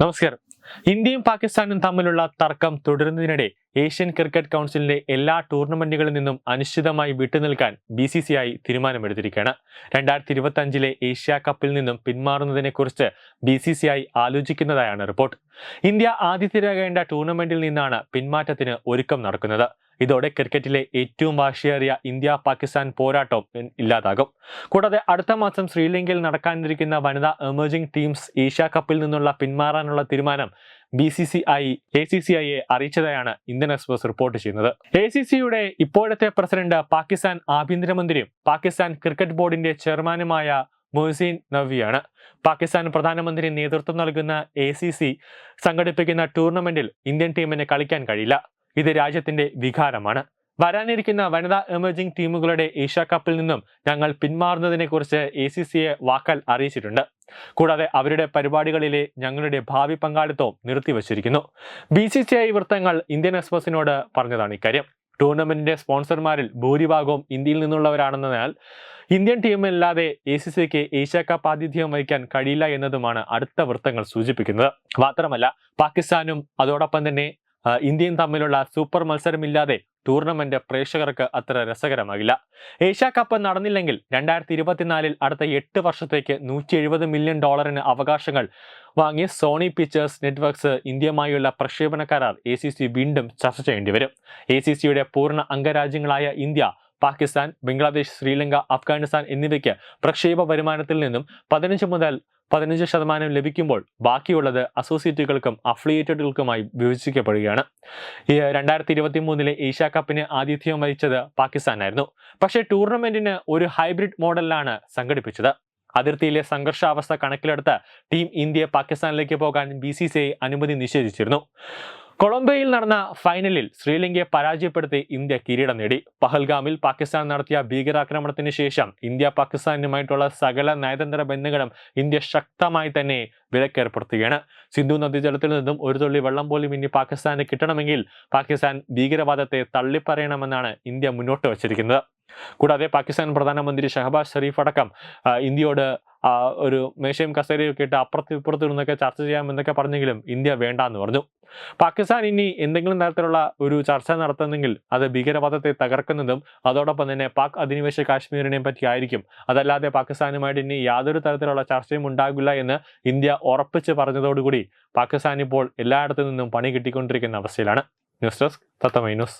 നമസ്കാരം. ഇന്ത്യയും പാകിസ്ഥാനും തമ്മിലുള്ള തർക്കം തുടരുന്നതിനിടെ ഏഷ്യൻ ക്രിക്കറ്റ് കൗൺസിലിന്റെ എല്ലാ ടൂർണമെന്റുകളിൽ നിന്നും അനിശ്ചിതമായി വിട്ടുനിൽക്കാൻ ബി സി സി ഐ തീരുമാനമെടുത്തിരിക്കുകയാണ്. രണ്ടായിരത്തി ഇരുപത്തി അഞ്ചിലെ ഏഷ്യ കപ്പിൽ നിന്നും പിന്മാറുന്നതിനെക്കുറിച്ച് ബി സി സി ഐ ആലോചിക്കുന്നതായാണ് റിപ്പോർട്ട്. ഇന്ത്യ ആതിഥ്യരാകേണ്ട ടൂർണമെന്റിൽ നിന്നാണ് പിന്മാറ്റത്തിന് ഒരുക്കം നടക്കുന്നത്. ഇതോടെ ക്രിക്കറ്റിലെ ഏറ്റവും വാശിയേറിയ ഇന്ത്യ പാകിസ്ഥാൻ പോരാട്ടം ഇല്ലാതാകും. കൂടാതെ അടുത്ത മാസം ശ്രീലങ്കയിൽ നടക്കാനിരിക്കുന്ന വനിതാ എമേർജിംഗ് ടീംസ് ഏഷ്യ കപ്പിൽ നിന്നുള്ള പിന്മാറാനുള്ള തീരുമാനം B C C I A C C ഐയെ അറിയിച്ചതായാണ് ഇന്ത്യൻ എക്സ്പ്രസ് റിപ്പോർട്ട് ചെയ്യുന്നത്. എ സി സിയുടെ ഇപ്പോഴത്തെ പ്രസിഡന്റ് പാകിസ്ഥാൻ ആഭ്യന്തരമന്ത്രിയും പാകിസ്ഥാൻ ക്രിക്കറ്റ് ബോർഡിന്റെ ചെയർമാനുമായ മൊഹ്സീൻ നവിയാണ് പാകിസ്ഥാൻ പ്രധാനമന്ത്രി നേതൃത്വം നൽകുന്ന എ സി സി സംഘടിപ്പിക്കുന്ന ടൂർണമെന്റിൽ ഇന്ത്യൻ ടീമിന് കളിക്കാൻ കഴിയില്ല. ഇത് രാജ്യത്തിന്റെ വികാരമാണ്. വരാനിരിക്കുന്ന വനിതാ എമർജിംഗ് ടീമുകളുടെ ഏഷ്യ കപ്പിൽ നിന്നും ഞങ്ങൾ പിന്മാറുന്നതിനെക്കുറിച്ച് എ സി സിയെ വാക്കാൽ അറിയിച്ചിട്ടുണ്ട്. കൂടാതെ അവരുടെ പരിപാടികളിലെ ഞങ്ങളുടെ ഭാവി പങ്കാളിത്തവും നിർത്തിവച്ചിരിക്കുന്നു. ബി സി സി ഐ വൃത്തങ്ങൾ ഇന്ത്യൻ എക്സ്പ്രസിനോട് പറഞ്ഞതാണ് ഇക്കാര്യം. ടൂർണമെന്റിന്റെ സ്പോൺസർമാരിൽ ഭൂരിഭാഗവും ഇന്ത്യയിൽ നിന്നുള്ളവരാണെന്നതിനാൽ ഇന്ത്യൻ ടീമില്ലാതെ എ സി സിക്ക് ഏഷ്യ കപ്പ് ആതിഥ്യം വഹിക്കാൻ കഴിയില്ല എന്നതുമാണ് അടുത്ത വൃത്തങ്ങൾ സൂചിപ്പിക്കുന്നത്. മാത്രമല്ല പാകിസ്ഥാനും അതോടൊപ്പം തന്നെ ഇന്ത്യയും തമ്മിലുള്ള സൂപ്പർ മത്സരമില്ലാതെ ടൂർണമെന്റ് പ്രേക്ഷകർക്ക് അത്ര രസകരമാകില്ല. ഏഷ്യ കപ്പ് നടന്നില്ലെങ്കിൽ രണ്ടായിരത്തി ഇരുപത്തിനാലിൽ അടുത്ത എട്ട് വർഷത്തേക്ക് നൂറ്റി എഴുപത് മില്യൺ ഡോളറിന് അവകാശങ്ങൾ വാങ്ങി സോണി പിക്ചേഴ്സ് നെറ്റ്വർക്ക്സ് ഇന്ത്യയുമായുള്ള പ്രക്ഷേപണ കരാർ എ വീണ്ടും ചർച്ച ചെയ്യേണ്ടി വരും. എ പൂർണ അംഗരാജ്യങ്ങളായ ഇന്ത്യ പാകിസ്ഥാൻ ബംഗ്ലാദേശ് ശ്രീലങ്ക അഫ്ഗാനിസ്ഥാൻ എന്നിവയ്ക്ക് പ്രക്ഷേപ വരുമാനത്തിൽ നിന്നും പതിനഞ്ച് മുതൽ പതിനഞ്ച് ശതമാനം ലഭിക്കുമ്പോൾ ബാക്കിയുള്ളത് അസോസിയേറ്റുകൾക്കും അഫിലിയേറ്റഡുകൾക്കുമായി വിഭജിക്കപ്പെടുകയാണ്. ഈ രണ്ടായിരത്തി ഇരുപത്തി മൂന്നിലെ ഏഷ്യ കപ്പിന് ആതിഥ്യം വഹിച്ചത് പാകിസ്ഥാനായിരുന്നു. പക്ഷേ ടൂർണമെന്റിന് ഒരു ഹൈബ്രിഡ് മോഡലിലാണ് സംഘടിപ്പിച്ചത്. അതിർത്തിയിലെ സംഘർഷാവസ്ഥ കണക്കിലെടുത്ത് ടീം ഇന്ത്യ പാകിസ്ഥാനിലേക്ക് പോകാൻ ബി അനുമതി നിഷേധിച്ചിരുന്നു. കൊളംബോയിൽ നടന്ന ഫൈനലിൽ ശ്രീലങ്കയെ പരാജയപ്പെടുത്തി ഇന്ത്യ കിരീടം നേടി. പഹൽഗാമിൽ പാകിസ്ഥാൻ നടത്തിയ ഭീകരാക്രമണത്തിന് ശേഷം ഇന്ത്യ പാകിസ്ഥാനുമായിട്ടുള്ള സകല നയതന്ത്ര ബന്ധങ്ങളും ഇന്ത്യ ശക്തമായി തന്നെ വിലക്കേർപ്പെടുത്തുകയാണ്. സിന്ധു നദീജലത്തിൽ നിന്നും ഒരു തുള്ളി വെള്ളം പോലും ഇനി പാകിസ്ഥാന് കിട്ടണമെങ്കിൽ പാകിസ്ഥാൻ ഭീകരവാദത്തെ തള്ളിപ്പറയണമെന്നാണ് ഇന്ത്യ മുന്നോട്ട് വച്ചിരിക്കുന്നത്. കൂടാതെ പാകിസ്ഥാൻ പ്രധാനമന്ത്രി ഷഹബാസ് ഷെരീഫ് അടക്കം ഇന്ത്യയോട് ഒരു മേശയും കസേരയും ഒക്കെ ഇട്ട് അപ്പുറത്ത് ഇപ്പുറത്ത് ഇരുന്നൊക്കെ ചർച്ച ചെയ്യാമെന്നൊക്കെ പറഞ്ഞെങ്കിലും ഇന്ത്യ വേണ്ട എന്ന് പറഞ്ഞു. പാകിസ്ഥാൻ ഇനി എന്തെങ്കിലും തരത്തിലുള്ള ഒരു ചർച്ച നടത്തുന്നെങ്കിൽ അത് ഭീകരവാദത്തെ തകർക്കുന്നതും അതോടൊപ്പം തന്നെ പാക് അധിനിവേശ കാശ്മീരിനെ പറ്റി ആയിരിക്കും. അതല്ലാതെ പാകിസ്ഥാനുമായിട്ട് ഇനി യാതൊരു തരത്തിലുള്ള ചർച്ചയും ഉണ്ടാകില്ല എന്ന് ഇന്ത്യ ഉറപ്പിച്ച് പറഞ്ഞതോടുകൂടി പാകിസ്ഥാൻ ഇപ്പോൾ എല്ലായിടത്തു നിന്നും പണി കിട്ടിക്കൊണ്ടിരിക്കുന്ന അവസ്ഥയിലാണ്. ന്യൂസ് ഡെസ്ക് തത്തമൈ ന്യൂസ്.